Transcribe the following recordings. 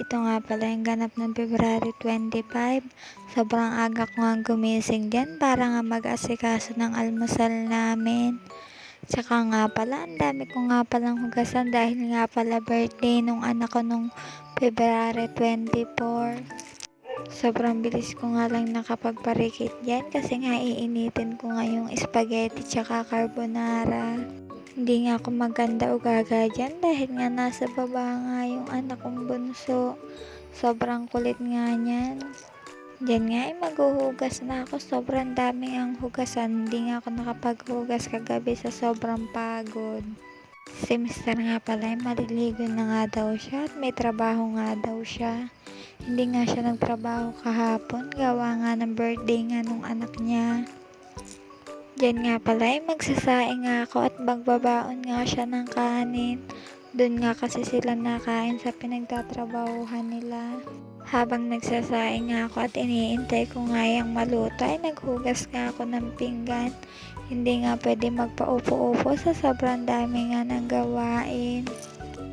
ito nga pala yung ganap ng February 25. Sobrang aga ko nga gumising dyan para nga mag-asikaso ng almusal namin. Tsaka nga pala, ang dami ko nga palang hugasan dahil nga pala birthday nung anak ko nung February 24. Sobrang bilis ko nga lang nakapagparikit dyan kasi nga iinitin ko nga yung spaghetti tsaka carbonara. Hindi nga ako maganda o gaga dyan dahil nga nasa baba nga yung anak kong bunso. Sobrang kulit nga niyan. Diyan nga ay maghuhugas na ako. Sobrang dami ang hugasan. Hindi nga ako nakapaghugas kagabi sa sobrang pagod. Si Mr. nga pala ay maliligo na nga daw siya at may trabaho nga daw siya. Hindi nga siya nagtrabaho kahapon. Gawa nga ng birthday nga nung anak niya. Diyan nga pala ay magsasaing nga ako at magbabaon nga siya ng kanin. Doon nga kasi sila nakain sa pinagtatrabahuhan nila. Habang nagsasaing nga ako at iniintay ko nga yung maluto ay naghugas nga ako ng pinggan. Hindi nga pwede magpaupo-upo sa sobrang dami nga ng gawain.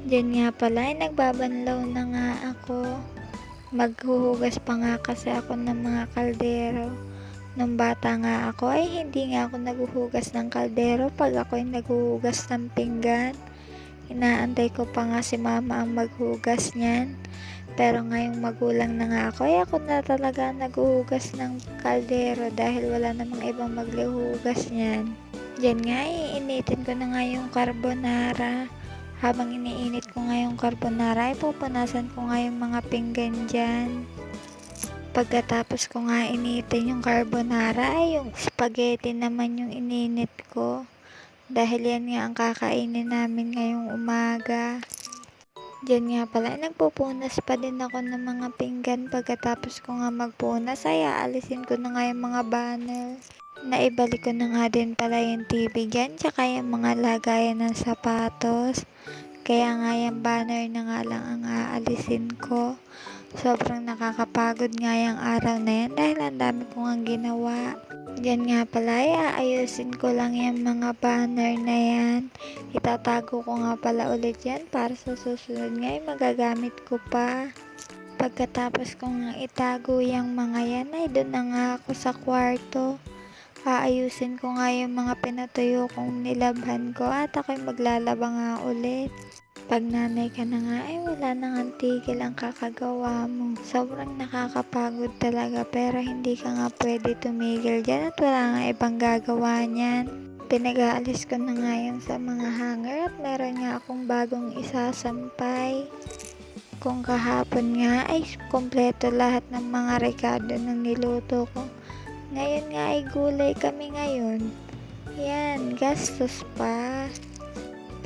Diyan nga pala ay nagbabanlaw na nga ako. Maghuhugas pa nga kasi ako ng mga kaldero. Nung bata nga ako ay hindi nga ako naghuhugas ng kaldero pag ako ay naghuhugas ng pinggan. Inaantay ko pa nga si mama ang maghugas niyan. Pero ngayong magulang na nga ako ay ako na talaga naghuhugas ng kaldero dahil wala namang ibang maglihugas niyan. Diyan nga iinitin ko na nga yung carbonara. Habang iniinit ko nga yung carbonara ay pupunasan ko nga yung mga pinggan dyan. Pagkatapos ko nga initin yung carbonara ay yung spaghetti naman yung ininit ko. Dahil yan nga ang kakainin namin ngayong umaga. Diyan nga pala, ay nagpupunas pa din ako ng mga pinggan. Pagkatapos ko nga magpunas ay aalisin ko na nga yung mga banner. Naibalik ko na nga din pala yung TV dyan, tsaka yung mga lagayan ng sapatos. Kaya nga yung banner na nga lang ang aalisin ko. Sobrang nakakapagod nga yung araw na yan dahil ang dami ko nga ginawa. Diyan nga pala, ay aayusin ko lang yung mga banner na yan. Itatago ko nga pala ulit yan para sa susunod nga ay magagamit ko pa. Pagkatapos ko nga itago yung mga yan ay doon na nga ako sa kwarto. Aayusin ko nga yung mga pinatuyo kong nilabhan ko at ako'y maglalaba nga ulit. Pag nanay ka na nga, ay wala nang ang tigil ang kakagawa mo. Sobrang nakakapagod talaga pero hindi ka nga pwede tumigil dyan at wala nga ibang gagawa niyan. Pinag-aalis ko na nga yan sa mga hanger at meron nga akong bagong isasampay. Kung kahapon nga ay kompleto lahat ng mga rekado ng niluto ko. Ngayon nga ay gulay kami ngayon. Yan, gastos pa.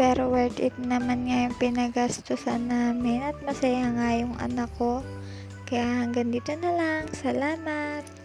Pero worth it naman nga yung pinagastusan namin at masaya nga yung anak ko. Kaya hanggang dito na lang. Salamat!